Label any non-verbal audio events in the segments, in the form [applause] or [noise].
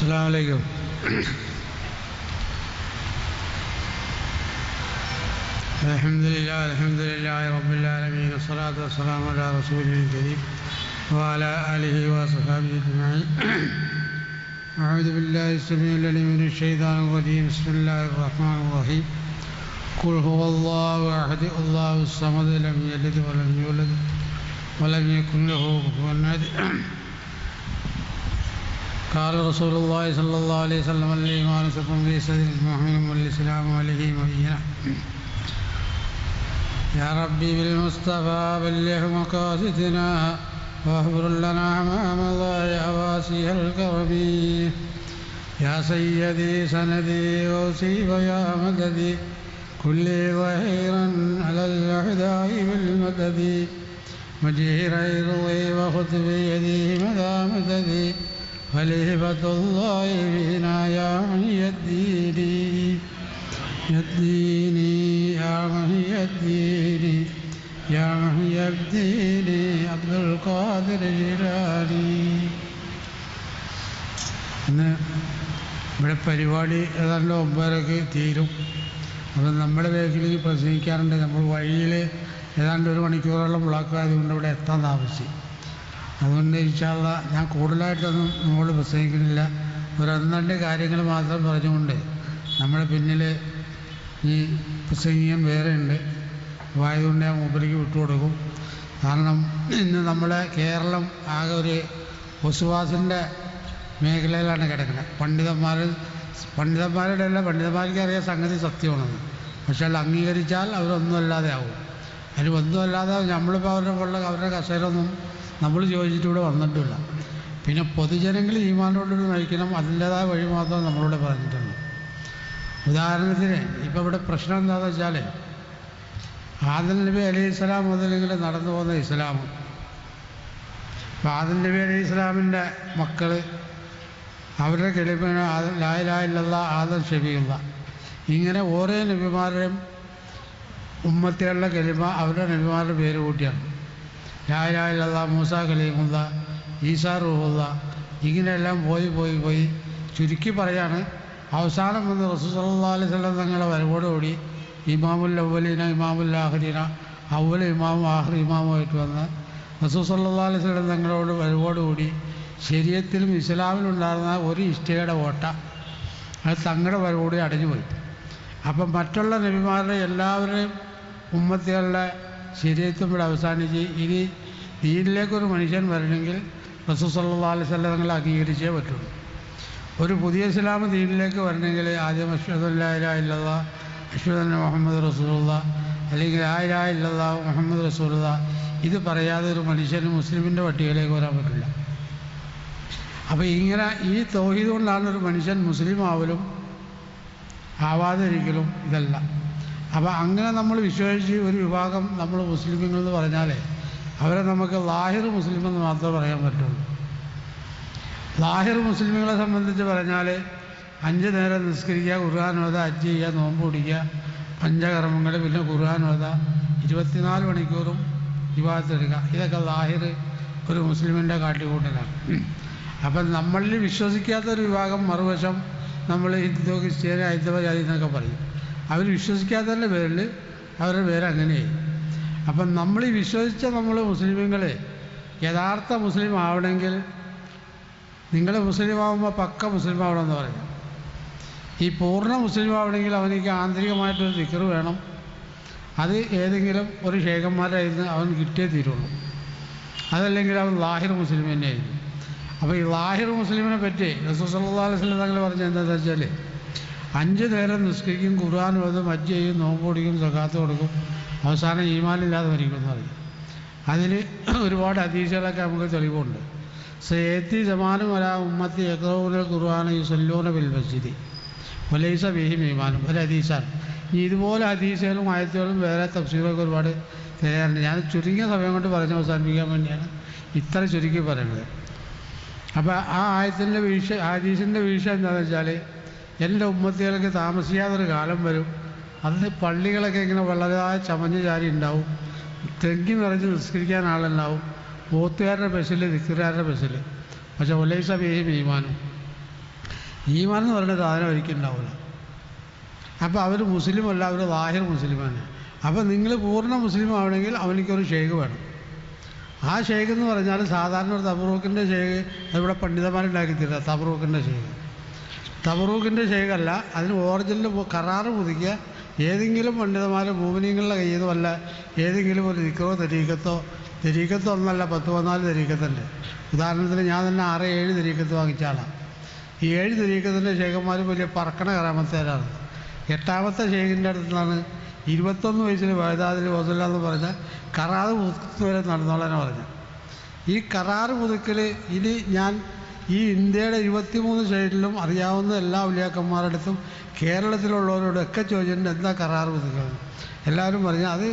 السلام عليكم. الحمد لله الحمد لله رب العالمين والصلاة والسلام على رسوله الكريم وعلى آله وصحبه أجمعين. أعوذ بالله السميع العليم من الشيطان الرجيم. بسم الله الرحمن الرحيم. قل هو الله أحد الله الصمد لم يلد ولم يولد ولم يكن له كفوا أحد. قال رسول الله صلى الله عليه وسلم الإيمان سكن في صدر المؤمن والإسلام عليه مبينا يا ربي بالمصطفى بلغ مقاصدنا واغفر لنا ما مضى يا واسع الكرم يا سيدي سندي ووسي ويا مددي. كل ظهيرا على الأعداء بالمدد. مجير رضي وخذ بيدي مدى مددي. خليفة الله فينا يا محي الدين يديني يا محي الدين يا محي الدين عبد القادر جيلاني ഇന്ന് ഇവിടെ പരിപാടി ഏതാണ്ട് ഒമ്പതരക്ക് തീരും അപ്പം നമ്മുടെ ബാക്കിൽ പ്രസംഗിക്കാറുണ്ട് നമ്മൾ വഴിയിൽ ഏതാണ്ട് ഒരു മണിക്കൂറോളം ബ്ലോക്ക് ആയതുകൊണ്ട് ഇവിടെ എത്താൻ താമസിച്ചു അതുകൊണ്ട് ഇൻഷാള്ള ഞാൻ കൂടുതലായിട്ടൊന്നും നമ്മളോട് പ്രസംഗിക്കുന്നില്ല. ഒരു രണ്ട് കാര്യങ്ങൾ മാത്രം പറഞ്ഞുകൊണ്ട് നമ്മുടെ പിന്നിൽ ഈ പ്രസംഗിക്കാൻ വേറെ ഉണ്ട് അപ്പോൾ ഞാൻ മൂപ്പരിക്ക് വിട്ടുകൊടുക്കും. കാരണം ഇന്ന് നമ്മുടെ കേരളം ആകെ ഒരു വസുവാസിന്റെ മേഖലയിലാണ് കിടക്കുന്നത്. പണ്ഡിതന്മാർ പണ്ഡിതന്മാരുടെ അല്ല പണ്ഡിതന്മാർക്ക് അറിയാൻ സംഗതി സത്യമാണെന്ന്. പക്ഷേ അത് അംഗീകരിച്ചാൽ അവരൊന്നുമല്ലാതെ ആവും അതിന് ഒന്നുമല്ലാതെ നമ്മളിപ്പോൾ അവരുടെ പോലുള്ള അവരുടെ കസേരൊന്നും നമ്മൾ ചോദിച്ചിട്ടിവിടെ വന്നിട്ടില്ല. പിന്നെ പൊതുജനങ്ങൾ ഈമാനോട് നയിക്കണം അതിന്റേതായ വഴി മാത്രം നമ്മളോട് പറഞ്ഞിട്ടുണ്ട്. ഉദാഹരണത്തിന് ഇപ്പോൾ ഇവിടെ പ്രശ്നം എന്താണെന്ന് വെച്ചാൽ ആദൽ നബി അലൈഹി ഇസ്ലാം മുതലെങ്കിൽ നടന്നു പോകുന്ന ഇസ്ലാം. ആദൽ നബി അലൈഹി ഇസ്ലാമിന്റെ മക്കൾ അവരുടെ കെളിപ്പിന് ലായിലായില്ല ആദൽ ഷബിയുള്ള ഇങ്ങനെ ഓരോ നബിമാരുടെയും ഉമ്മത്തികളുടെ കെളിമ അവരുടെ നബിമാരുടെ പേര് കൂട്ടിയാണ്. ലായിലായില്ല മൂസ കലീമുള്ള ഈസാ റൂഹുള്ള ഇങ്ങനെയെല്ലാം പോയി പോയി പോയി ചുരുക്കി പറയാണ്. അവസാനം വന്ന് റസൂസല്ലാ അലൈഹി സ്വലം തങ്ങളുടെ വരവോടുകൂടി ഇമാമുൽ അവലീന ഇമാമുൽ ആഹ്രീന അവൽ ഇമാമും ആഹ് ഇമാമുമായിട്ട് വന്ന് റസൂസല്ലാ അലൈഹി സ്വലം തങ്ങളോട് വരവോടുകൂടി ശരീരത്തിലും ഇസ്ലാമിലുണ്ടായിരുന്ന ഒരു ഇഷ്ടയുടെ ഓട്ട അത് തങ്ങളുടെ വരവോടി അടഞ്ഞുപോയി അപ്പം മറ്റുള്ള നബിമാരുടെ എല്ലാവരുടെയും ഉമ്മത്തികളുടെ ശരീരത്തും ഇവിടെ അവസാനിച്ച് ഇനി ദീനിലേക്കൊരു മനുഷ്യൻ വരണമെങ്കിൽ റസൂൽ സല്ലാ അലൈഹി അംഗീകരിച്ചേ പറ്റുള്ളൂ. ഒരു പുതിയ ഇസ്ലാം ദീനിലേക്ക് വരണമെങ്കിൽ ആദ്യം അഷ്ഹദുല്ലാ അഷ്ഹദ് മുഹമ്മദ് റസൂലുള്ള അല്ലെങ്കിൽ ആയിരാ ഇല്ലാ മുഹമ്മദ് റസൂലുള്ള ഇത് പറയാതെ ഒരു മനുഷ്യന് മുസ്ലിമിന്റെ പട്ടികയിലേക്ക് വരാൻ പറ്റില്ല. അപ്പോൾ ഇങ്ങനെ ഈ തോഹീദ് കൊണ്ടാണ് ഒരു മനുഷ്യൻ മുസ്ലിം ആവലും ആവാതിരിക്കലും ഇതല്ല. അപ്പോൾ അങ്ങനെ നമ്മൾ വിശ്വസിച്ച് ഒരു വിഭാഗം നമ്മൾ മുസ്ലിമുകൾ പറഞ്ഞാലേ അവരെ നമുക്ക് ലാഹിർ മുസ്ലിം എന്ന് മാത്രമേ പറയാൻ പറ്റുള്ളൂ. ലാഹിർ മുസ്ലിമുകളെ സംബന്ധിച്ച് പറഞ്ഞാൽ അഞ്ച് നേരം നിസ്കരിക്കുക ഖുർആൻ ഓത അജ് ചെയ്യുക നോമ്പ് പിടിക്കുക പഞ്ചകർമ്മങ്ങൾ പിന്നെ ഖുർആൻ ഓത ഇരുപത്തിനാല് മണിക്കൂറും വിവാഹത്തെടുക്കുക ഇതൊക്കെ ലാഹിർ ഒരു മുസ്ലിമിന്റെ കാട്ടിക്കൂട്ടലാണ്. അപ്പം നമ്മളിൽ വിശ്വസിക്കാത്തൊരു വിഭാഗം മറുവശം നമ്മൾ ഹിന്ദു ക്രിസ്ത്യാനി ഹൈന്ദവ ജാതി എന്നൊക്കെ പറയും. അവർ വിശ്വസിക്കാത്തതിന്റെ പേരിൽ അവരുടെ പേര് അങ്ങനെയായി. അപ്പം നമ്മൾ ഈ വിശ്വസിച്ച നമ്മൾ മുസ്ലിമുകൾ യഥാർത്ഥ മുസ്ലിം ആവണമെങ്കിൽ നിങ്ങൾ മുസ്ലിം ആവുമ്പോൾ പക്ക മുസ്ലിം ആവണമെന്ന് പറയും. ഈ പൂർണ മുസ്ലിം ആവണമെങ്കിൽ അവനിക്ക് ആന്തരികമായിട്ടൊരു നിക്കറ് വേണം. അത് ഏതെങ്കിലും ഒരു ഷേഖന്മാരുടെ നിന്ന് അവൻ കിട്ടിയേ തീരുള്ളൂ. അതല്ലെങ്കിൽ അവൻ ലാഹിർ മുസ്ലിം തന്നെയായിരുന്നു അപ്പോൾ ഈ ലാഹിർ മുസ്ലിമിനെ പറ്റി റസൂസ് അലൈഹി സ്വലം തങ്ങൾ പറഞ്ഞത് എന്താണെന്ന് വെച്ചാൽ അഞ്ച് നേരം നിസ്കരിക്കും ഖുർആൻ വധം ഹജ്ജ് ചെയ്യും നോമ്പ് കൊടുക്കും സക്കാത്ത് കൊടുക്കും. അവസാനം ഈമാനില്ലാതെ മരിക്കുമെന്ന് പറയും. അതിൽ ഒരുപാട് അതീശകളൊക്കെ നമുക്ക് തെളിവുണ്ട്. സേത്തി ജമാനും അല ഉമ്മത്തി യക്രൂന ഖുർആൻ യുസല്ലൂന ബിൽ മസ്ജിദി. വലൈസ ബിഹി മീമാനും ഒരു ഹദീസാണ്. ഇനി ഇതുപോലെ ഹദീസുകളും ആയത്തുകളും വേറെ തഫ്സീറൊക്കെ ഒരുപാട് തരാറുണ്ട് ഞാൻ ചുരുങ്ങിയ സമയം കൊണ്ട് പറഞ്ഞ് അവസാനിപ്പിക്കാൻ വേണ്ടിയാണ് ഇത്ര ചുരുക്കി പറയുന്നത്. അപ്പോൾ ആ ആയത്തിന്റെ വീഴ്ച ഹദീസിന്റെ വീഴ്ച എന്താണെന്ന് വെച്ചാൽ എന്റെ ഉമ്മത്തികൾക്ക് താമസിക്കാത്തൊരു കാലം വരും. അന്ന് പള്ളികളൊക്കെ ഇങ്ങനെ വളരെ ചമഞ്ഞു ചാരി ഉണ്ടാവും. തെങ്ങി നിറഞ്ഞ് നിസ്കരിക്കാൻ ആളുണ്ടാവും. പോത്തുകാരുടെ ബസ്സിൽ ദിക്കുകാരുടെ ബസ്സിൽ പക്ഷെ ഒലൈസ ബിഹി മീമാനും ഈമാൻ എന്ന് പറയുന്ന സാധനം ഒരിക്കലും ഉണ്ടാവില്ല അപ്പോൾ അവർ മുസ്ലിം അല്ല അവർ വാഹിർ മുസ്ലിമാണ്. അപ്പോൾ നിങ്ങൾ പൂർണ മുസ്ലിം ആവണമെങ്കിൽ അവനിക്കൊരു ഷേഖ് വേണം. ആ ഷേഖ് എന്ന് പറഞ്ഞാൽ സാധാരണ ഒരു തബ്രൂക്കിന്റെ ഷേഖ് ഇവിടെ പണ്ഡിതന്മാരുണ്ടാക്കി തരിക തബറൂക്കിന്റെ ഷേഖ് തബറൂക്കിന്റെ ഷെയ്ഖല്ല അതിന് ഓറിജിനൽ കരാറ് പുതുക്കിയ ഏതെങ്കിലും പണ്ഡിതന്മാർ ഭൂമിനിങ്ങളുടെ കയ്യിൽ നിന്ന് വല്ല ഏതെങ്കിലും ഒരു ദിക്കറോ തെരീക്കത്തോ തെരീക്കത്തോ ഒന്നല്ല പത്ത് പതിനാല് തെരീക്കത്തുണ്ട്. ഉദാഹരണത്തിന് ഞാൻ തന്നെ ആറ് ഏഴ് തെരീക്കത്ത് വാങ്ങിച്ച ആളാണ് ഈ ഏഴ് തെരീക്കത്തിന്റെ ഷെയ്ഖന്മാർ വലിയ പറക്കണ കറാമത്തേരാണ് എട്ടാമത്തെ ഷെയ്ഖിന്റെ അടുത്ത് നിന്നാണ് ഇരുപത്തൊന്ന് വയസ്സിൽ വേദാതിൽ വസല്ല എന്ന് പറഞ്ഞ കറാറ് പുതുക്കുവരെ വരെ നടന്നോളാനാണ് പറഞ്ഞത്. ഈ കരാറ് പുതുക്കൽ ഇനി ഞാൻ ഈ ഇന്ത്യയുടെ ഇരുപത്തിമൂന്ന് സ്റ്റേറ്റിലും അറിയാവുന്ന എല്ലാ ഉലിയാക്കന്മാരുടെ അടുത്തും കേരളത്തിലുള്ളവരോടൊക്കെ ചോദിച്ചിട്ടുണ്ട് എന്താ കരാറ് പുതുക്കുന്നത് എല്ലാവരും പറഞ്ഞു അത്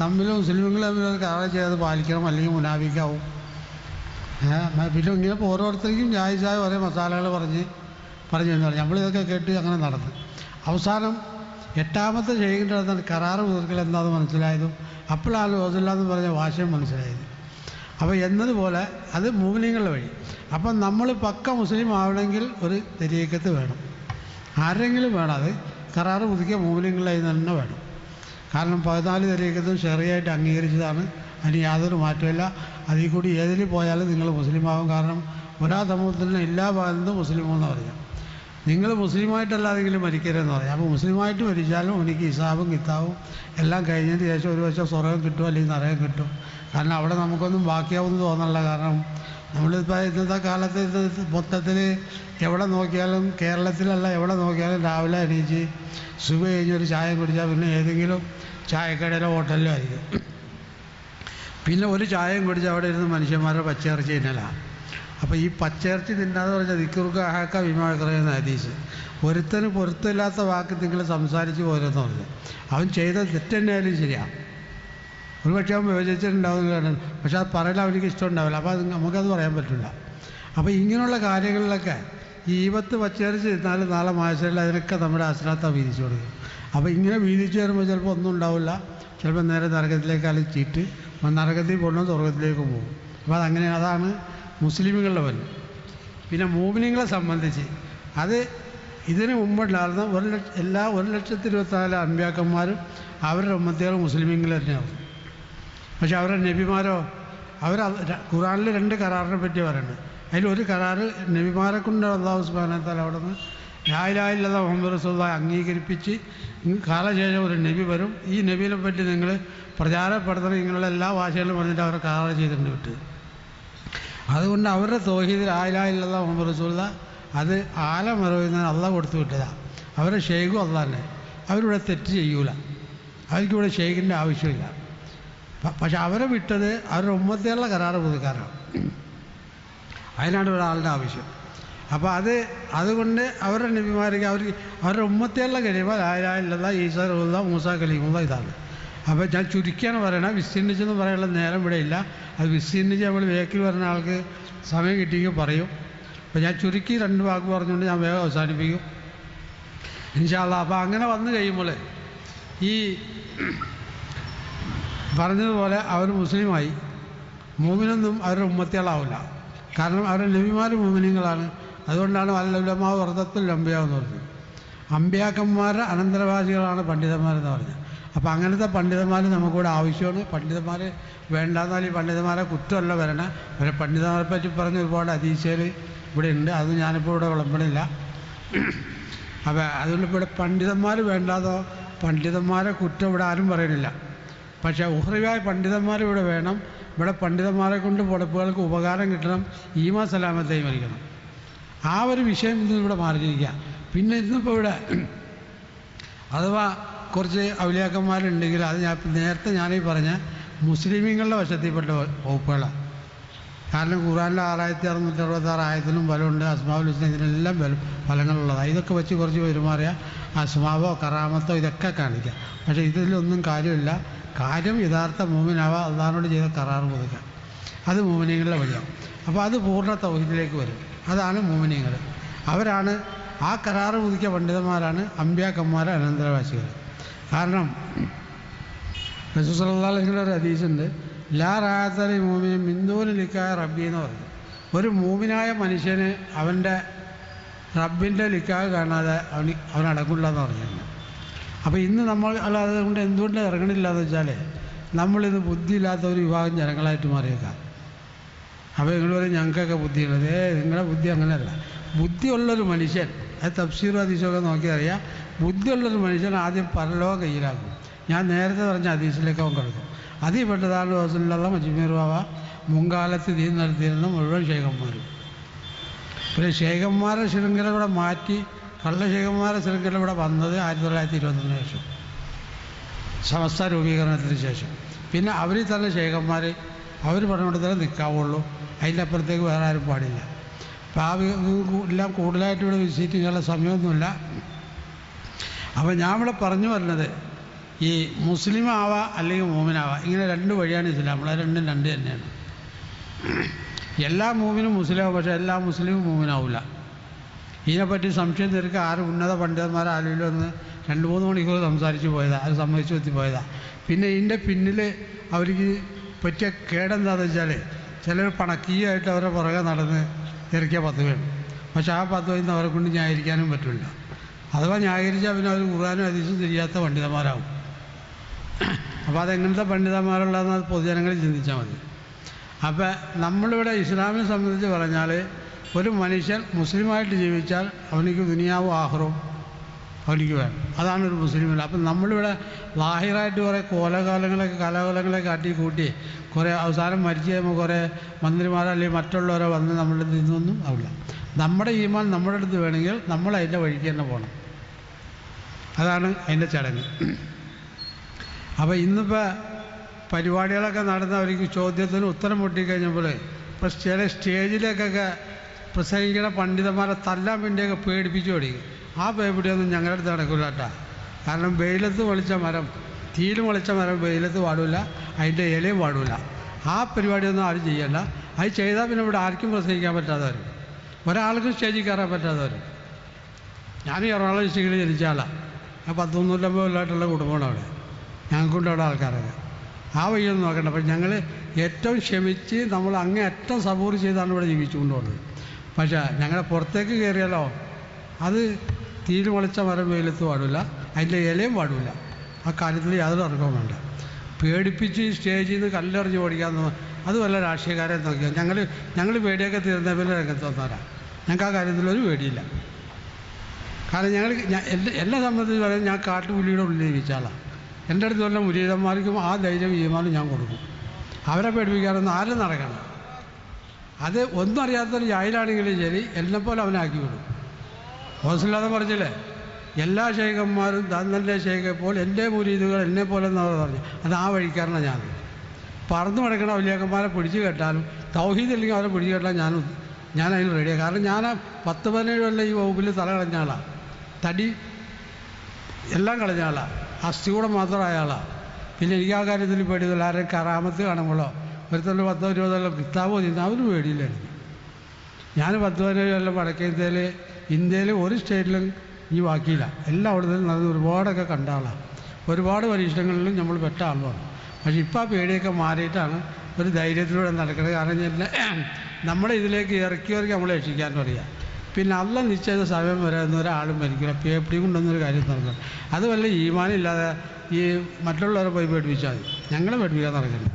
തമ്മിലും മുസ്ലിമുകൾ തമ്മിലും കരാർ ചെയ്ത് പാലിക്കണം അല്ലെങ്കിൽ മുനാഫിക്കാവും. പിന്നെ ഇങ്ങനെ ഓരോരുത്തർക്കും ജായിസായ ഓരോ മസാലകൾ പറഞ്ഞ് പറഞ്ഞു എന്ന് പറഞ്ഞു നമ്മളിതൊക്കെ കേട്ട് അങ്ങനെ നടന്നു. അവസാനം എട്ടാമത്തെ ഷെയ്ഖിന്റെ കരാറ് പുതുക്കൽ എന്താണെന്ന് മനസ്സിലായതും അപ്പോഴാണ് ഓസില്ല എന്ന് പറഞ്ഞ വാശം മനസ്സിലായത്. അപ്പോൾ എന്നതുപോലെ അത് മൂമിനിങ്ങളുടെ വഴി. അപ്പം നമ്മൾ പക്ക മുസ്ലിം ആവണമെങ്കിൽ ഒരു തെരീക്കത്ത് വേണം. ആരെങ്കിലും വേണം അത്. കരാറ് പുതുക്കിയ മൂമിനിങ്ങളെ തന്നെ വേണം. കാരണം പതിനാല് തെരീക്കത്തും ഷെറിയായിട്ട് അംഗീകരിച്ചതാണ്. അതിന് യാതൊരു മാറ്റമില്ല അതിൽ കൂടി ഏതിൽ പോയാലും നിങ്ങൾ ആകും. കാരണം ഒരാ സമൂഹത്തിന് എല്ലാ ഭാഗത്തും മുസ്ലിമെന്ന് പറയാം. നിങ്ങൾ മുസ്ലിമായിട്ടല്ലാതെങ്കിലും മരിക്കരുതെന്ന് പറയാം. അപ്പോൾ മുസ്ലിമായിട്ട് മരിച്ചാലും എനിക്ക് ഹിസാബും കിത്താവും എല്ലാം കഴിഞ്ഞതിന് ശേഷം ഒരു വശം സ്വർഗം കിട്ടും അല്ലെങ്കിൽ നരകം കിട്ടും. കാരണം അവിടെ നമുക്കൊന്നും ബാക്കിയാവുമെന്ന് തോന്നണില്ല. കാരണം നമ്മളിപ്പോൾ ഇന്നത്തെ കാലത്ത് മൊത്തത്തിൽ എവിടെ നോക്കിയാലും കേരളത്തിലല്ല എവിടെ നോക്കിയാലും രാവിലെ എണീച്ച് സുഖ കഴിഞ്ഞ് ഒരു ചായ കുടിച്ചാൽ പിന്നെ ഏതെങ്കിലും ചായക്കടയിലോ ഹോട്ടലിലോ ആയിരിക്കും. പിന്നെ ഒരു ചായയും കുടിച്ച് അവിടെ ഇരുന്ന് മനുഷ്യന്മാരുടെ പച്ചയിറച്ചി തിന്നലാണ് അപ്പോൾ ഈ പച്ചയിറച്ചി തിന്നാന്ന് പറഞ്ഞാൽ ദിക്കുറുക്ക് അഹാക്ക വിമാക്രയെന്ന ഹദീസ്. ഒരുത്തന് പൊരുത്തമില്ലാത്ത വാക്ക് നിങ്ങൾ സംസാരിച്ച് പോരെന്ന് പറഞ്ഞു. അവൻ ചെയ്ത തെറ്റെന്നായാലും ശരിയാണ് ഒരു പക്ഷേ അവൻ വിഭജിച്ചിട്ടുണ്ടാവും പക്ഷെ അത് പറയാൻ അവനിക്ക് ഇഷ്ടമുണ്ടാവില്ല. അപ്പോൾ അത് നമുക്കത് പറയാൻ പറ്റില്ല. അപ്പോൾ ഇങ്ങനെയുള്ള കാര്യങ്ങളിലൊക്കെ ഈ ഈപത്ത് പച്ചരിച്ച് നാല് നാളെ മാസത്തിൽ അതിനൊക്കെ നമ്മുടെ അശ്രാത്ത വീതിച്ചു കൊടുക്കും അപ്പോൾ ഇങ്ങനെ വീതിച്ചു വരുമ്പോൾ ചിലപ്പോൾ ഒന്നും ഉണ്ടാവില്ല. ചിലപ്പോൾ നേരെ നരകത്തിലേക്ക് അലച്ചിട്ട് നരകത്തിൽ പോകണം സ്വർഗത്തിലേക്ക് പോകും. അപ്പോൾ അതങ്ങനെ അതാണ് മുസ്ലിമുകളുടെ വരും പിന്നെ മോമിനിങ്ങളെ സംബന്ധിച്ച് അത് ഇതിന് മുമ്പുണ്ടായിരുന്ന ഒരു ലക്ഷ എല്ലാ ഒരു ലക്ഷത്തി ഇരുപത്തിനാല് അമ്പ്യാക്കന്മാരും അവരുടെ ഉമ്മത്തികൾ മുസ്ലിമീങ്ങൾ തന്നെയാവും. പക്ഷെ അവരുടെ നബിമാരോ അവർ ഖുറാനിൽ രണ്ട് കരാറിനെ പറ്റി പറയുന്നുണ്ട് അതിലൊരു കരാർ നബിമാരെ കൊണ്ട് അള്ളാഹു സുബാനത്താൽ അവിടെ നിന്ന് ലായിലായില്ലാത്ത മുഹമ്മദ് റസൂള്ള അംഗീകരിപ്പിച്ച് കാലശേഷം ഒരു നബി വരും. ഈ നബിനെ പറ്റി നിങ്ങൾ പ്രചാരപ്പെടുത്തണം ഇങ്ങനെയുള്ള എല്ലാ ഭാഷകളിലും പറഞ്ഞിട്ട് അവരെ കാല ചെയ്തിട്ടുണ്ട് വിട്ട്. അതുകൊണ്ട് അവരുടെ തോഹീദ് ലായിലായില്ലാതെ മുഹമ്മദ് റസൂള്ള അത് ആലമറിയുന്നതിന് അള്ള കൊടുത്തു വിട്ടതാണ് അവരുടെ ഷെയ്ഖും അല്ല തന്നെ. അവരിവിടെ തെറ്റ് ചെയ്യൂല. അവർക്കിവിടെ ഷെയ്ഖിന്റെ ആവശ്യമില്ല. പക്ഷെ അവരെ വിട്ടത് അവരുടെ ഉമ്മത്തേലുള്ള കരാറ് പുതുക്കാനാണ്. അതിനാണ് ഒരാളുടെ ആവശ്യം. അപ്പോൾ അത് അതുകൊണ്ട് അവരുടെ നബിമാർക്ക് അവർ അവരുടെ ഉമ്മത്തേലുള്ള കഴിയുമ്പോൾ ആരായില്ല ഈസ മൂസ കലീമുള്ള ഇതാണ്. അപ്പോൾ ഞാൻ ചുരുക്കിയാണ് പറയണത് വിസ്തീർണിച്ചെന്ന് പറയാനുള്ള നേരം ഇവിടെ ഇല്ല. അത് വിസ്തീർണിച്ച് നമ്മൾ വേക്കിൽ വരുന്ന ആൾക്ക് സമയം കിട്ടിയെങ്കിൽ പറയും. അപ്പോൾ ഞാൻ ചുരുക്കി രണ്ട് വാക്ക് പറഞ്ഞുകൊണ്ട് ഞാൻ വേഗം അവസാനിപ്പിക്കും. ഇൻഷാല്ല അപ്പോൾ അങ്ങനെ വന്നു കഴിയുമ്പോൾ ഈ പറഞ്ഞതുപോലെ അവർ മുസ്ലിമായി. മൂമിനൊന്നും അവരുടെ ഉമ്മത്തികളാവില്ല. കാരണം അവരുടെ നബിമാർ മൂമിനിങ്ങളാണ്. അതുകൊണ്ടാണ് വല്ലമാവ് വ്രതത്തിൽ ലംബിയാവെന്ന് പറഞ്ഞത്. അമ്പ്യാക്കന്മാർ അനന്തരവാസികളാണ് പണ്ഡിതന്മാരെന്ന് പറഞ്ഞത്. അപ്പോൾ അങ്ങനത്തെ പണ്ഡിതന്മാർ നമുക്കിവിടെ ആവശ്യമാണ്. പണ്ഡിതന്മാർ വേണ്ടാന്നാൽ ഈ പണ്ഡിതന്മാരെ കുറ്റമല്ല വരണം അവരെ പണ്ഡിതന്മാരെ പറ്റി പറഞ്ഞ ഒരുപാട് അതീശയിൽ ഇവിടെ ഉണ്ട് അത് ഞാനിപ്പോൾ ഇവിടെ വിളമ്പണില്ല. അപ്പോൾ അതുകൊണ്ട് ഇവിടെ പണ്ഡിതന്മാർ വേണ്ടാതോ? പണ്ഡിതന്മാരെ കുറ്റം ഇവിടെ ആരും പറയണില്ല പക്ഷേ ഉഹ്രിവായ പണ്ഡിതന്മാർ ഇവിടെ വേണം. ഇവിടെ പണ്ഡിതന്മാരെ കൊണ്ട് പൊടപ്പുകൾക്ക് ഉപകാരം കിട്ടണം. ഈമാ സലാമത്തെയും വരിക്കണം ആ ഒരു വിഷയം ഇന്ന് ഇവിടെ പിന്നെ ഇന്നിപ്പോൾ ഇവിടെ [clears throat] അഥവാ കുറച്ച് ഔലിയാക്കന്മാരുണ്ടെങ്കിൽ അത് ഞാൻ നേരത്തെ ഞാനീ പറഞ്ഞ മുസ്ലിമീങ്ങളുടെ വശത്തിൽപ്പെട്ട വകുപ്പുകളാണ്. കാരണം ഖുറാനിലെ ആറായിരത്തി അറുന്നൂറ്റി അറുപത്താറ് ആയത്തിനും ബലമുണ്ട് അസ്മാവുൽ ഹുസ്ന ഇതിനെല്ലാം ബലം ഫലങ്ങളുള്ളതാണ്. ഇതൊക്കെ വെച്ച് കുറച്ച് പെരുമാറിയ അസ്മാവോ കറാമത്തോ ഇതൊക്കെ കാണിക്കാം. പക്ഷേ ഇതിലൊന്നും കാര്യമില്ല. കാര്യം യഥാർത്ഥ മൂമിനാവ അള്ളഹാനോട് ചെയ്ത കറാറ് പുതുക്കുക അത് മൂമിനീങ്ങളുടെ വഴിയാണ് അപ്പോൾ അത് പൂർണ തൗഹിദിലേക്ക് വരും. അതാണ് മൂമിനീങ്ങൾ അവരാണ് ആ കരാറ് പുതുക്കിയ പണ്ഡിതന്മാരാണ് അമ്പ്യാക്കന്മാർ അനന്തരവാസികൾ. കാരണം റസൂസലിങ്ങനെ ഒരു ഹദീസുണ്ട്. ലാ റാത്തലി മൂമിൻ മിന്തൂന് ലിക്കായ റബ്ബി എന്ന് പറഞ്ഞു. ഒരു മൂമിനായ മനുഷ്യന് അവന്റെ റബ്ബിന്റെ ലിക്കാവ് കാണാതെ അവന് അവൻ അടങ്ങില്ല എന്ന് പറഞ്ഞിരുന്നു അപ്പോൾ ഇന്ന് നമ്മൾ അല്ലാതെ കൊണ്ട് എന്തുകൊണ്ട് ഇറങ്ങണില്ല എന്ന് വെച്ചാൽ നമ്മളിന്ന് ബുദ്ധിയില്ലാത്ത ഒരു വിഭാഗം ജനങ്ങളായിട്ട് മാറിയേക്കാം. അപ്പോൾ നിങ്ങൾ പറയും ഞങ്ങൾക്കൊക്കെ ബുദ്ധിയുള്ളത്. ഏ നിങ്ങളുടെ ബുദ്ധി അങ്ങനെയല്ല. ബുദ്ധിയുള്ളൊരു മനുഷ്യൻ അത് തഫ്സീർ നോക്കിയറിയാം ബുദ്ധിയുള്ളൊരു മനുഷ്യൻ ആദ്യം പരലോക കയ്യിലാക്കും. ഞാൻ നേരത്തെ പറഞ്ഞ ഹദീസിലേക്ക് അവൻ കിടക്കും. അതിൽ പെട്ടതാണ് റസൂലുള്ള മജ്മീർ ബാബ മുൻകാലത്ത് ദീൻ നടത്തിയിരുന്ന മുഴുവൻ ശേഖന്മാരും. പിന്നെ ശേഖന്മാരുടെ ശൃംഖല കൂടെ മാറ്റി കള്ള ശേഖന്മാരുടെ ശൃംഖല ഇവിടെ വന്നത് ആയിരത്തി തൊള്ളായിരത്തി ഇരുപത്തൊന്നിന് ശേഷം. സമസ്ത രൂപീകരണത്തിന് ശേഷം. പിന്നെ അവരിൽ തന്നെ ശേഖന്മാർ അവർ പറഞ്ഞുകൊണ്ട് തന്നെ നിൽക്കാവുള്ളൂ അതിന്റെ അപ്പുറത്തേക്ക് വേറെ ആരും പാടില്ല. അപ്പോൾ ആ എല്ലാം കൂടുതലായിട്ട് ഇവിടെ വിസിറ്റ് ചെയ്യാനുള്ള സമയമൊന്നുമില്ല. അപ്പോൾ ഞാൻ ഇവിടെ പറഞ്ഞു വരുന്നത് ഈ മുസ്ലിം ആവാ അല്ലെങ്കിൽ മൂമിനാവാ ഇങ്ങനെ രണ്ട് വഴിയാണ് ഇസ്ലാം. നമ്മളെ രണ്ടും രണ്ട് തന്നെയാണ്. എല്ലാ മൂമിനും മുസ്ലിമാവും പക്ഷേ എല്ലാ മുസ്ലിമും മൂമിനാവില്ല ഇതിനെപ്പറ്റി സംശയം തീർക്കുക ആറ് ഉന്നത പണ്ഡിതന്മാർ ആരെങ്കിലും ഒന്ന് രണ്ട് മൂന്ന് മണിക്കൂർ സംസാരിച്ച് പോയതാ അത് സമ്മതിച്ചു എത്തി പോയതാ. പിന്നെ ഇതിന്റെ പിന്നിൽ അവർക്ക് പറ്റിയ കേടെന്താണെന്ന് വെച്ചാൽ ചിലർ പണക്കീയായിട്ട് അവരെ പുറകെ നടന്ന് ഇറക്കിയ പത്ത് വേണം പക്ഷെ ആ വൈന്ന് അവരെ കൊണ്ട് ന്യായീകരിക്കാനും പറ്റില്ല. അഥവാ ന്യായീകരിച്ചാൽ പിന്നെ അവർ ഖുർആാനും ഹദീസും തിരിയാത്ത പണ്ഡിതന്മാരാകും അപ്പോൾ അതെങ്ങനത്തെ പണ്ഡിതന്മാരുള്ളതെന്ന് പൊതുജനങ്ങളിൽ ചിന്തിച്ചാൽ മതി. അപ്പം നമ്മളിവിടെ ഇസ്ലാമിനെ സംബന്ധിച്ച് പറഞ്ഞാൽ ഒരു മനുഷ്യൻ മുസ്ലിമായിട്ട് ജീവിച്ചാൽ അവനിക്ക് ദുനിയാവും ആഹ്റവും അവനിക്ക് വേണം. അതാണ് ഒരു മുസ്ലിമിൽ അപ്പം നമ്മളിവിടെ ലാഹിറായിട്ട് കുറേ കോലകാലങ്ങളൊക്കെ കലാകാലങ്ങളെ കാട്ടി കൂട്ടി കുറേ അവസാനം മരിച്ചു കഴിയുമ്പോൾ കുറേ മന്ത്രിമാരോ അല്ലെങ്കിൽ മറ്റുള്ളവരോ വന്ന് നമ്മളുടെ നിന്നൊന്നും ആവില്ല. നമ്മുടെ ഈമാൻ നമ്മുടെ അടുത്ത് വേണമെങ്കിൽ നമ്മൾ അതിന്റെ വഴിക്ക് തന്നെ പോകണം. അതാണ് അതിന്റെ ചടങ്ങ്. അപ്പോൾ ഇന്നിപ്പോൾ പരിപാടികളൊക്കെ നടന്ന അവർക്ക് ചോദ്യത്തിന് ഉത്തരം മുട്ടിക്കഴിഞ്ഞപ്പോൾ ഇപ്പോൾ ചില സ്റ്റേജിലേക്കൊക്കെ പ്രസംഗിക്കുന്ന പണ്ഡിതന്മാരെ തല്ലാൻ വേണ്ടിയൊക്കെ പേടിപ്പിച്ചു തുടങ്ങി. ആ പേടിയൊന്നും ഞങ്ങളുടെ അടുത്ത് നടക്കില്ല കേട്ടാ. കാരണം വെയിലത്ത് വെളിച്ച മരം തീയിൽ വെളിച്ച മരം വെയിലത്ത് പാടില്ല അതിന്റെ ഇലയും പാടില്ല ആ പരിപാടിയൊന്നും ആരും ചെയ്യണ്ട. അത് ചെയ്താൽ പിന്നെ ഇവിടെ ആർക്കും പ്രസംഗിക്കാൻ പറ്റാതെ വരും ഒരാൾക്കും സ്റ്റേജിൽ കയറാൻ പറ്റാതെ വരും ഞാൻ എറണാകുളം ഡിസ്ട്രിക്റ്റിൽ ജനിച്ച ആളാണ് ആ പത്ത് മുന്നൂറ്റമ്പത് കൊല്ലമായിട്ടുള്ള കുടുംബമാണ് അവിടെ. ഞങ്ങൾക്കുണ്ട് അവിടെ ആൾക്കാരൊക്കെ. ആ വഴിയൊന്നും നോക്കണ്ട. അപ്പം ഞങ്ങൾ ഏറ്റവും ക്ഷമിച്ച് നമ്മൾ അങ്ങേ അറ്റം സപ്പോർട്ട് ചെയ്താണ് ഇവിടെ ജീവിച്ചുകൊണ്ട് പോകുന്നത് പക്ഷേ ഞങ്ങളുടെ പുറത്തേക്ക് കയറിയാലോ അത് തീര് മുളച്ച മരം വെയിലത്ത് പാടില്ല അതിന്റെ ഇലയും പാടില്ല ആ കാര്യത്തിൽ യാതൊരു അർഹവും വേണ്ട. പേടിപ്പിച്ച് സ്റ്റേജിൽ നിന്ന് കല്ലെറിഞ്ഞ് ഓടിക്കാന്ന് അത് വല്ല രാഷ്ട്രീയക്കാരെ നോക്കിയാൽ ഞങ്ങൾ ഞങ്ങൾ പേടിയൊക്കെ തീർന്ന പിന്നെ രംഗത്ത് വന്നവരാ ഞങ്ങൾക്ക് ആ കാര്യത്തിലൊരു പേടിയില്ല. കാരണം ഞങ്ങൾ എന്നെ സംബന്ധിച്ച് പറയാൻ ഞാൻ കാട്ടുപുലിയുടെ ഉള്ളിൽ ജീവിച്ചാളാണ് എന്റെ അടുത്ത് വല്ല മുരീതന്മാർക്കും ആ ധൈര്യം ഈമാനും ഞാൻ കൊടുക്കും. അവരെ പേടിപ്പിക്കാനൊന്നും ആരും നടക്കണം അത് ഒന്നും അറിയാത്തൊരു ജാഹിലാണെങ്കിലും ശരി എന്നെപ്പോലെ അവനാക്കി വിടും. ഹോസ്റ്റലാതെ പറഞ്ഞില്ലേ? എല്ലാ ശൈഖന്മാരും തന്നന്റെ ശൈഖെ പോലെ എന്റെ മുരീതുകൾ എന്നെ പോലെ എന്നവർ പറഞ്ഞു അത് ആ വഴിക്കാരനാണ് ഞാൻ. പറന്നു കിടക്കണ വലിയക്കന്മാരെ പിടിച്ചു കേട്ടാലും തൗഹീദ് ഇല്ലെങ്കിൽ അവരെ പിടിച്ചു കേട്ടാൽ ഞാൻ ഞാൻ അതിന് റെഡിയാണ് കാരണം ഞാൻ പത്ത് പതിനേഴ് കൊല്ലം ഈ വകുപ്പിൽ തല കളഞ്ഞ ആളാണ് തടി എല്ലാം കളഞ്ഞ ആളാണ് അസ്ഥികൂടെ മാത്രമായ ആളാണ് പിന്നെ എനിക്ക് ആ കാര്യത്തിൽ പേടിയതല്ല ആരെയും കറാമത്ത് കാണുമ്പോഴോ ഒരുത്തല്ല പത്തോ ഇരുപതോ കിതാബോ ചെയ്യുന്ന അവന് പേടിയില്ലായിരുന്നു ഞാൻ പത്ത് പതിനേഴ് കൊല്ലം വടക്കേ ഇന്ത്യയിൽ ഇന്ത്യയിൽ ഒരു സ്റ്റേറ്റിലും ഈ ബാക്കിയില്ല. എല്ലാ അവിടുത്തെ നടന്ന് ഒരുപാടൊക്കെ കണ്ട ആളാണ് ഒരുപാട് പരീക്ഷണങ്ങളിലും നമ്മൾ പെട്ട ആളുമാണ് പക്ഷേ ഇപ്പോൾ ആ പേടിയൊക്കെ മാറിയിട്ടാണ് ഒരു ധൈര്യത്തിലൂടെ നടക്കുന്നത് കാരണം ഞാൻ നമ്മളെ ഇതിലേക്ക് ഇറക്കി ഇറക്കി നമ്മളെ രക്ഷിക്കാൻ പറയുക പിന്നെ അല്ല നിശ്ചയിച്ച സമയം വരെ ഒന്നും ഒരാളും മരിക്കില്ല. പേപ്പടി കൊണ്ടൊന്നൊരു കാര്യം നടക്കണം അതുമല്ല ഈമാനില്ലാതെ ഈ മറ്റുള്ളവരെ പോയി പേടിപ്പിച്ചാൽ മതി. ഞങ്ങളെ പേടിപ്പിക്കാൻ നടക്കില്ല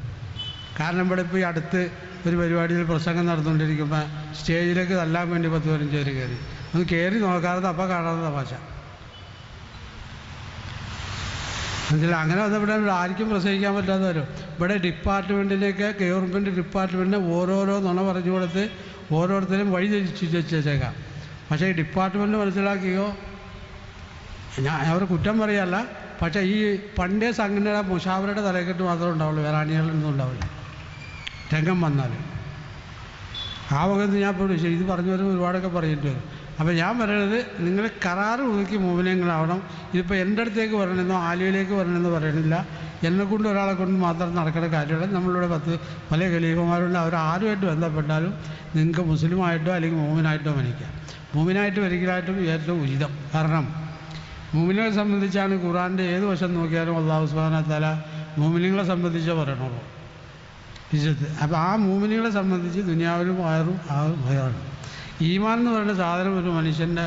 കാരണം ഇവിടെ ഇപ്പോൾ ഈ അടുത്ത് ഒരു പരിപാടിയിൽ പ്രസംഗം നടന്നുകൊണ്ടിരിക്കുമ്പോൾ സ്റ്റേജിലേക്ക് തല്ലാൻ വേണ്ടി പത്ത് പതിനഞ്ച് പേര് കയറി. ഒന്ന് കയറി നോക്കാതെ അപ്പം കാണാതെ തമാശ. മനസ്സിലായി അങ്ങനെ വന്ന് ഇവിടെ ആർക്കും പ്രസംഗിക്കാൻ പറ്റാതെ വരും ഇവിടെ ഡിപ്പാർട്ട്മെന്റിലേക്ക് ഗവൺമെന്റ് ഡിപ്പാർട്ട്മെന്റിന് ഓരോരോ നുണ പറഞ്ഞു കൊടുത്ത് ഓരോരുത്തരും വഴി വെച്ചേക്കാം. പക്ഷേ ഈ ഡിപ്പാർട്ട്മെന്റ് മനസ്സിലാക്കിയോ? ഞാൻ അവർ കുറ്റം പറയല്ല. പക്ഷേ ഈ പണ്ടേ സംഘടന മുഷാവരുടെ തലക്കെട്ട് മാത്രമേ ഉണ്ടാവുള്ളൂ. വേറെ നിന്നും ഉണ്ടാവില്ല. രംഗം വന്നാൽ. ആ വകത്ത് ഞാൻ ഇപ്പോൾ ഇത് പറഞ്ഞു വരും ഒരുപാടൊക്കെ പറഞ്ഞിട്ട് വരും അപ്പോൾ ഞാൻ പറയുന്നത് നിങ്ങൾ കരാറ് ഒതുക്കി മൂവിനങ്ങളാവണം ഇതിപ്പോൾ എന്റെ അടുത്തേക്ക് വരണമെന്നോ ആലുവയിലേക്ക് വരണമെന്നോ പറയണില്ല. എന്നെ കൊണ്ട് ഒരാളെ കൊണ്ട് മാത്രം നടക്കുന്ന കാര്യമല്ല. നമ്മളിവിടെ പത്ത് പല ഖലീഫമാരുണ്ട്. അവർ ആരുമായിട്ട് ബന്ധപ്പെട്ടാലും നിങ്ങൾക്ക് മുസ്ലിമായിട്ടോ അല്ലെങ്കിൽ മൂമിനായിട്ടോ മരിക്കാം. മൂമിനായിട്ട് ഒരിക്കലായിട്ടും ഏറ്റവും ഉചിതം. കാരണം മൂമിനെ സംബന്ധിച്ചാണ് ഖുറാന്റെ ഏത് വശം നോക്കിയാലും അള്ളാഹു സുബാന തല മൂമിനിങ്ങളെ സംബന്ധിച്ചേ പറയണുള്ളൂ. ഇജ്ജത്ത് അപ്പോൾ ആ മൂമിനികളെ സംബന്ധിച്ച് ദുനിയാവിലും വയറും ആ ഭയമാണ്. ഈമാൻ എന്ന് പറയുന്ന സാധനം ഒരു മനുഷ്യന്റെ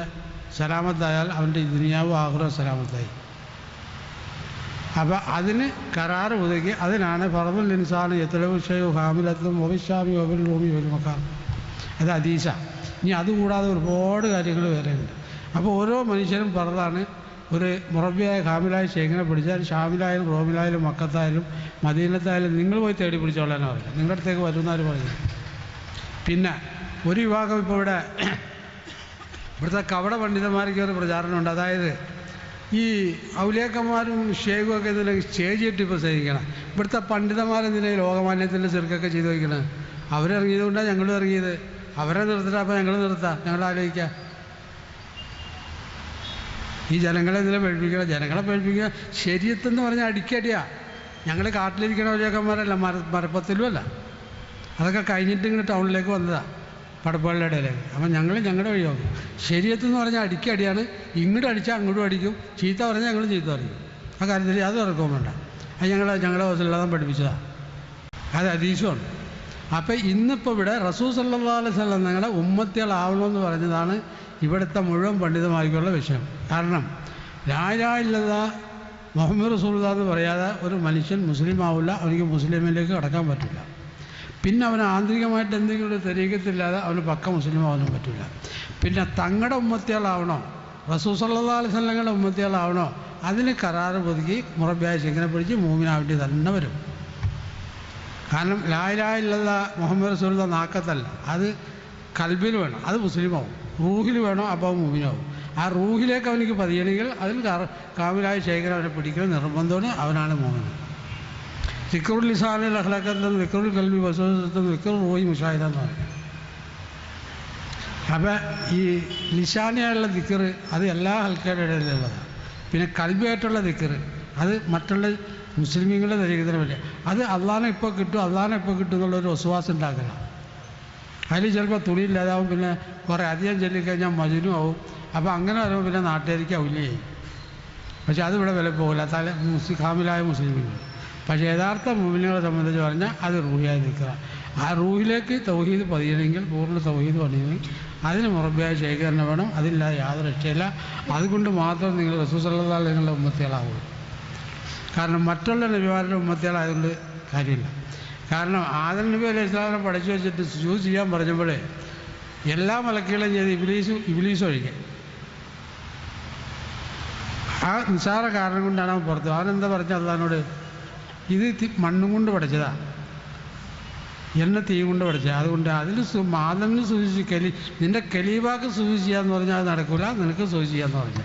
സലാമത്തായാൽ അവന്റെ ദുനിയാവും ആഗ്രഹ സലാമത്തായി. അപ്പോൾ അതിന് കരാറ് ഒതുക്കി അതിനാണ് പറമ്പിൽ ഇൻസാൻ എത്ര ഷെയ്ഖ് ഹാമിലത്തും ഒബിഷാമി ഒബിൽ റൂമി മക്കാർ അത് അതീശ ഇനി അതുകൂടാതെ ഒരുപാട് കാര്യങ്ങൾ വേറെയുണ്ട്. അപ്പോൾ ഓരോ മനുഷ്യനും പറഞ്ഞതാണ് ഒരു മുറബിയായ ഹാമിലായ ഷെയ്ഖിനെ പിടിച്ചാൽ ഷാമിലായാലും റോമിലായാലും മക്കത്തായാലും മദീനത്തായാലും നിങ്ങൾ പോയി തേടി പിടിച്ചോളാനാണ് പറയുന്നത്. നിങ്ങളുടെ അടുത്തേക്ക് വരുന്നവർ പറഞ്ഞു പിന്നെ ഒരു വിഭാഗം ഇപ്പോൾ ഇവിടെ ഇവിടുത്തെ കവട പണ്ഡിതന്മാർക്ക് ഒരു പ്രചാരണമുണ്ട്. അതായത് ഈ ഔലിയാക്കന്മാരും ഷേഖും ഒക്കെ ഇതിൽ സ്റ്റേജ് ഇട്ട് ഇപ്പോൾ സഹിക്കണം ഇവിടുത്തെ പണ്ഡിതന്മാരെന്തിനാ ലോകമാന്യത്തിന്റെ ചെറുക്കൊക്കെ ചെയ്തു വയ്ക്കണം അവരിറങ്ങിയത് കൊണ്ടാണ് ഞങ്ങളും ഇറങ്ങിയത്. അവരെ നിർത്തിട്ട് അപ്പോൾ ഞങ്ങൾ നിർത്താം. ഞങ്ങൾ ആലോചിക്കാം ഈ ജനങ്ങളെ ഇതിനെ പേടിപ്പിക്കുക ജനങ്ങളെ പേടിപ്പിക്കുക ശരീരത്തെന്ന് പറഞ്ഞാൽ അടിക്കടിയാ. ഞങ്ങൾ കാട്ടിലിരിക്കണ ഒരേക്കന്മാരല്ല മര മരപ്പത്തിലുമല്ല. അതൊക്കെ കഴിഞ്ഞിട്ട് ഇങ്ങനെ ടൗണിലേക്ക് വന്നതാണ് പടപ്പുകളുടെ ഇടയിലേക്ക്. അപ്പം ഞങ്ങൾ ഞങ്ങളുടെ ശരീരത്ത് എന്ന് പറഞ്ഞാൽ അടിക്കടിയാണ്. ഇങ്ങോട്ട് അടിച്ചാൽ അങ്ങോട്ടും അടിക്കും. ചീത്ത പറഞ്ഞാൽ ഞങ്ങൾ ചീത്ത പറയും. ആ കാര്യത്തിൽ അത് ഉറക്കവും വേണ്ട. അത് ഞങ്ങൾ ഞങ്ങളുടെ ഹോസ്റ്റലിലാണ് പഠിപ്പിച്ചതാണ് അത് അതീശമാണ്. അപ്പം ഇന്നിപ്പോൾ ഇവിടെ റസൂസ് സല്ലാ അലൈഹി സ്വലം നിങ്ങളുടെ ഉമ്മത്തികളാവണമെന്ന് പറഞ്ഞതാണ് ഇവിടുത്തെ മുഴുവൻ പണ്ഡിതമായിക്കുള്ള വിഷയം. കാരണം രാജായില്ലത മുഹമ്മദ് റസൂല എന്ന് പറയാതെ ഒരു മനുഷ്യൻ മുസ്ലിം ആവില്ല അവനിക്ക് മുസ്ലിമിലേക്ക് കടക്കാൻ പറ്റില്ല. പിന്നെ അവന് ആന്തരികമായിട്ട് എന്തെങ്കിലും ഒരു തെരീക്കത്തില്ലാതെ അവന് പക്ക മുസ്ലിം ആവാനും പറ്റില്ല. പിന്നെ തങ്ങളുടെ ഉമ്മത്തികളാവണോ? റസൂ സല്ലാ അലൈഹി സ്വലങ്ങളുടെ ഉമ്മത്തികളാവണോ? അതിന് കരാറ് പുതുക്കി മുറബിയായ ചെങ്ങനെ പിടിച്ച് മൂമിനാവേണ്ടി തന്നെ വരും. കാരണം ലായിലായില്ലത മുഹമ്മദ് റസൂലിന്റെ നാക്കത്തല്ല. അത് കൽബിൽ വേണം. അത് മുസ്ലിമാവും. റൂഹിൽ വേണോ അപ്പോൾ മുമിനാവും ആ റൂഹിലേക്ക് അവനിക്ക് പതിയണമെങ്കിൽ അതിൽ കാമിലായ ശേഖരം അവനെ പിടിക്കണം നിർബന്ധമാണ് അവനാണ് മോമിന് വിക്രുൽ ലിസാനിൽ അഹ്ലക്കത്തും വിക്രുൽ കൽബി വസൂസത്തും വിക്രുൽ റൂഹി മുഷാഹിദ എന്ന് പറയും. അപ്പം ഈ ലിസാനിയായുള്ള ദിക്കർ അത് എല്ലാ ഹൽക്കയുടെ ഇടയിലുള്ളതാണ്. പിന്നെ കൽബിയായിട്ടുള്ള ദിക്കർ അത് മറ്റുള്ള മുസ്ലിമീങ്ങളുടെ തരീക്കത്തിന് പറ്റില്ല അത് അള്ളാനെ ഇപ്പോൾ കിട്ടും അള്ളാനെ ഇപ്പോൾ കിട്ടും എന്നുള്ളൊരു വിശ്വാസം ഉണ്ടാക്കണം അതിൽ ചിലപ്പോൾ തുണിയില്ലാതാവും പിന്നെ കുറേ അധികം ചൊല്ലിക്കഴിഞ്ഞാൽ മജുനും ആവും. അപ്പോൾ അങ്ങനെ വരുമ്പോൾ പിന്നെ നാട്ടുകാരിക്കാവില്ലേ പക്ഷെ അതിവിടെ വില പോകില്ല. തല മുസ്ലിം ഹാമിലായ മുസ്ലിമുകൾ പക്ഷേ യഥാർത്ഥ മുമിനുകളെ സംബന്ധിച്ച് പറഞ്ഞാൽ അത് റൂഹിയായി നിൽക്കുക. ആ റൂഹിലേക്ക് തൗഹീദ് പതിയണമെങ്കിൽ പൂർണ തൗഹീദ് പണിയണമെങ്കിൽ അതിന് മുറബിയായ ശേഖരണം വേണം. അതില്ലാതെ യാതൊരു രക്ഷയില്ല. അതുകൊണ്ട് മാത്രം നിങ്ങൾ റസൂസല്ലാ നിങ്ങളുടെ ഉമ്മത്തികളാവുള്ളൂ കാരണം മറ്റുള്ള നബിമാരുടെ ഉമ്മത്തികളായതുകൊണ്ട് കാര്യമില്ല. കാരണം ആദൽ നബി അലൈഹി സ്വലാമിനെ പഠിച്ചു വെച്ചിട്ട് ചൂസ് ചെയ്യാൻ പറഞ്ഞപ്പോഴേ എല്ലാ മലക്കുകളും ചെയ്ത് ഇബിലീസ് ഇബിലീസ് ഒഴികെ. ആ നിസാര കാരണം കൊണ്ടാണ് അവൻ പുറത്ത് അവനെന്താ പറഞ്ഞ അള്ളഹാനോട്? ഇത് മണ്ണും കൊണ്ട് പഠിച്ചതാ. എന്നെ തീ കൊണ്ട് പഠിച്ചത്. അതുകൊണ്ട് അതിൽ മാതമിന് സൂചിച്ച് കലി നിന്റെ കലീബാക്ക് സൂചിച്ച് ചെയ്യാന്ന് പറഞ്ഞാൽ അത് നടക്കില്ല നിനക്ക് സൂചിച്ച് ചെയ്യാന്ന് പറഞ്ഞു.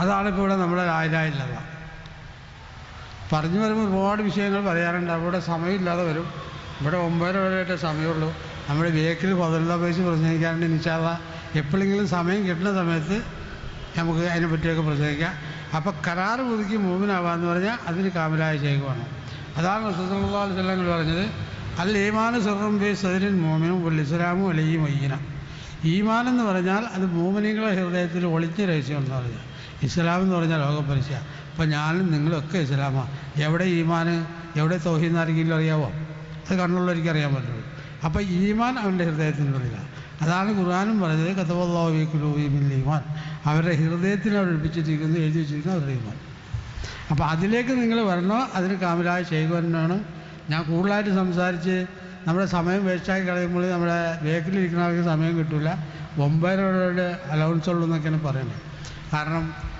അതാണിപ്പോൾ ഇവിടെ നമ്മുടെ രാജായില്ലത പറഞ്ഞു വരുമ്പോൾ ഒരുപാട് വിഷയങ്ങൾ പറയാറുണ്ട്. അവിടെ സമയമില്ലാതെ വരും. ഇവിടെ ഒമ്പതര വരെയായിട്ടേ സമയമുള്ളൂ. നമ്മുടെ ബേക്കിൽ പതിനൊന്നാം വയസ്സ് പ്രസംഗിക്കാറുണ്ട് നിശ്ചാത എപ്പോഴെങ്കിലും സമയം കിട്ടുന്ന സമയത്ത് നമുക്ക് അതിനെ പറ്റിയൊക്കെ പ്രസംഗിക്കാം. അപ്പോൾ കരാർ പുതുക്കി മൂവിനാവാന്ന് പറഞ്ഞാൽ അതിന് കാമലായ ചെയ്യുകയാണ് അതാണ് റസൂലുള്ളാഹി ചെല്ലങ്ങൾ പറഞ്ഞത്. അൽ ഈമാന് സ്വർണം ബി സദരിൻ മോമിനും വൽ ഇസ്ലാമും അലയും ഈമാൻ എന്ന് പറഞ്ഞാൽ അത് മോമിനികളെ ഹൃദയത്തിൽ ഒളിഞ്ഞ രഹസ്യം എന്ന് പറഞ്ഞാൽ. ഇസ്ലാം എന്ന് പറഞ്ഞാൽ ലോകപരിചയ അപ്പം ഞാനും നിങ്ങളൊക്കെ ഇസ്ലാമ. എവിടെ ഈമാൻ എവിടെ തൗഹീദ് ആരെങ്കിലും അറിയാവോ? അത് കണ്ണുള്ളവർക്ക് അറിയാൻ പറ്റുള്ളൂ. അപ്പോൾ ഈമാൻ അവന്റെ ഹൃദയത്തിനുള്ളില്ല അതാണ് ഖുർആാനും പറഞ്ഞത് കഥവല്ലാവിക്കുലൂബിൽ ഈമാൻ. അവരുടെ അവർ ഒഴിപ്പിച്ചിരിക്കുന്നത് എഴുതി വെച്ചിരിക്കുന്നു അവരുടെ ഈമാൻ. അപ്പോൾ അതിലേക്ക് നിങ്ങൾ വരണോ? അതിന് കാമിലായ ചെയ്യുവാനാണ് ഞാൻ കൂടുതലായിട്ട് സംസാരിച്ച് നമ്മുടെ സമയം വേസ്റ്റായി കളയുമ്പോൾ നമ്മുടെ വേക്കിലിരിക്കുന്നവർക്ക് സമയം കിട്ടില്ല ഒമ്പതരോടെ അലവൻസ് ഉള്ളൂ എന്നൊക്കെയാണ് പറയുന്നത്. കാരണം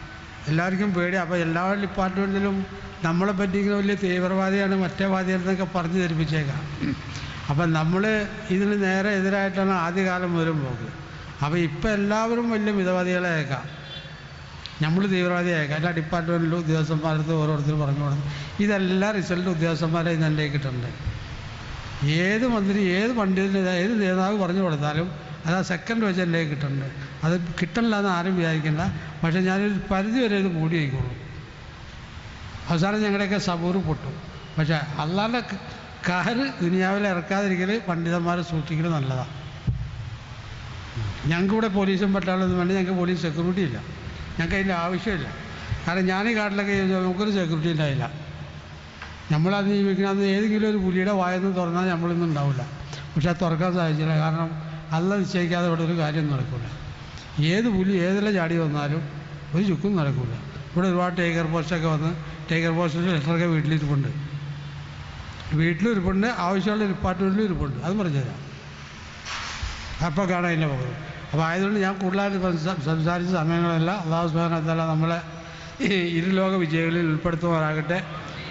എല്ലാവർക്കും പേടി. അപ്പോൾ എല്ലാ ഡിപ്പാർട്ട്മെന്റിലും നമ്മളെ പറ്റിക്കുന്ന വലിയ തീവ്രവാദിയാണ് മറ്റേ വാദിയാണെന്നൊക്കെ പറഞ്ഞു ധരിപ്പിച്ചേക്കാം. അപ്പം നമ്മൾ ഇതിന് നേരെ എതിരായിട്ടാണ് ആദ്യകാലം മുഴുവൻ പോക്ക് അപ്പോൾ ഇപ്പം എല്ലാവരും വലിയ മിതവാദികളെ അയക്കാം നമ്മൾ തീവ്രവാദി അയക്കാം എല്ലാ ഡിപ്പാർട്ട്മെന്റിലും ഉദ്യോഗസ്ഥന്മാരത്ത് ഓരോരുത്തരും പറഞ്ഞു കൊടുക്കും ഇതെല്ലാം റിസൾട്ട് ഉദ്യോഗസ്ഥന്മാരെ ഇന്നെ കിട്ടുന്നുണ്ട് ഏത് മന്ത്രി ഏത് പണ്ഡിതന് ഏത് നേതാവ് പറഞ്ഞു കൊടുത്താലും അതാ സെക്കൻഡ് വെച്ച് എന്റെ കിട്ടുന്നുണ്ട് അത് കിട്ടണില്ല എന്ന് ആരും വിചാരിക്കണ്ട. പക്ഷേ ഞാനൊരു പരിധി വരെ ഇത് മൂടി വയ്ക്കുള്ളൂ അവസാനം ഞങ്ങളുടെയൊക്കെ സബൂറ് പൊട്ടും. പക്ഷേ അള്ളാന്റെ കഹർ ദുനിയാവിൽ ഇറക്കാതിരിക്കൽ പണ്ഡിതന്മാരെ സൂക്ഷിക്കൽ നല്ലതാണ് ഞങ്ങൾക്ക് ഇവിടെ പോലീസും പട്ടാളൊന്നും വേണ്ടി. ഞങ്ങൾക്ക് പോലീസ് സെക്യൂരിറ്റി ഇല്ല. ഞങ്ങൾക്ക് അതിന്റെ ആവശ്യമില്ല. കാരണം ഞാൻ ഈ കാട്ടിലൊക്കെ നമുക്കൊരു സെക്യൂരിറ്റി ഉണ്ടായില്ല. നമ്മളത് ജീവിക്കണം അന്ന് ഏതെങ്കിലും ഒരു പുലിയുടെ വായെന്ന് തുറന്നാൽ നമ്മളൊന്നും ഉണ്ടാവില്ല. പക്ഷെ അത് തുറക്കാൻ സാധിച്ചില്ല. കാരണം അല്ല നിശ്ചയിക്കാതെ ഇവിടെ ഒരു കാര്യം നടക്കില്ല ഏത് പുലി ഏതെല്ലാം ചാടി വന്നാലും ഒരു ചുക്കും നടക്കില്ല ഇവിടെ ഒരുപാട് ടൈഗർ പോസ്റ്റൊക്കെ വന്ന് ടൈഗർ പോസ്റ്റിൽ ലെറ്ററൊക്കെ വീട്ടിലിരിപ്പുണ്ട്. വീട്ടിലും ഇരിപ്പുണ്ട് ആവശ്യമുള്ള ഡിപ്പാർട്ട്മെന്റിലും ഇരിപ്പുണ്ട്. അത് പറഞ്ഞുതരാം അപ്പോൾ കാണാം അതിന്റെ പകരം അപ്പോൾ ആയതുകൊണ്ട് ഞാൻ കൂടുതലായിട്ട് സംസാ- സംസാരിച്ച സമയങ്ങളല്ല. അള്ളാഹു സുബാനത്തല്ല നമ്മളെ ഈ ഇരുലോക വിജയങ്ങളിൽ ഉൾപ്പെടുത്തുവാനാകട്ടെ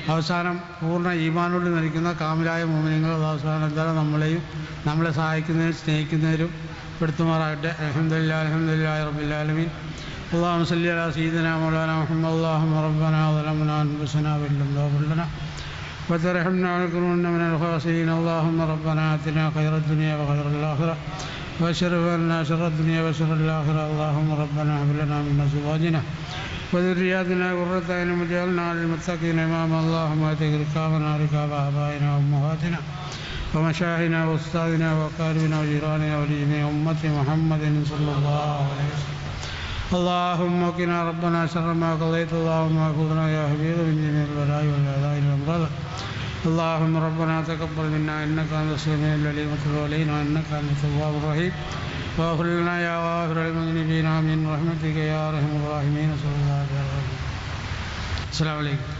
അവസാനം പൂർണ ഈമാനോട് നയിക്കുന്ന കാമലായ മോമിനങ്ങൾ അള്ളാഹു സുബാനത്തല നമ്മളെയും നമ്മളെ സഹായിക്കുന്നതിനും സ്നേഹിക്കുന്നതിനും പെടുത്തുമാറാകട്ടെ അലഹമില്ല അലഹമില്ല റബിലാലമീൻ اللهم صل على سيدنا مولانا محمد اللهم ربنا ظلمنا انفسنا وان لم تغفر لنا وترحمنا ونكون من الخاسرين اللهم ربنا اتنا خير الدنيا وخير الاخره واشرف لنا شر الدنيا وشر الاخره اللهم ربنا هب لنا من ازواجنا وذرياتنا قرة اعين واجعلنا للمتقين اماما اللهم اتق ركابنا ركاب ابائنا وامهاتنا ومشايخنا وأستاذنا واقاربنا وجيراننا ولجميع أمة محمد صلى الله عليه وسلم. اللهم وقنا ربنا شر ما قضيت. اللهم اغفرنا يا حبيب من جميع البلاء والبلاء والأمراض. اللهم ربنا تقبل منا إنك أنت السميع العليم وتب علينا إنك أنت التواب الرحيم. واغفر لنا يا غافر المذنبين من رحمتك يا أرحم الراحمين. صلى الله عليه وسلم. السلام عليكم.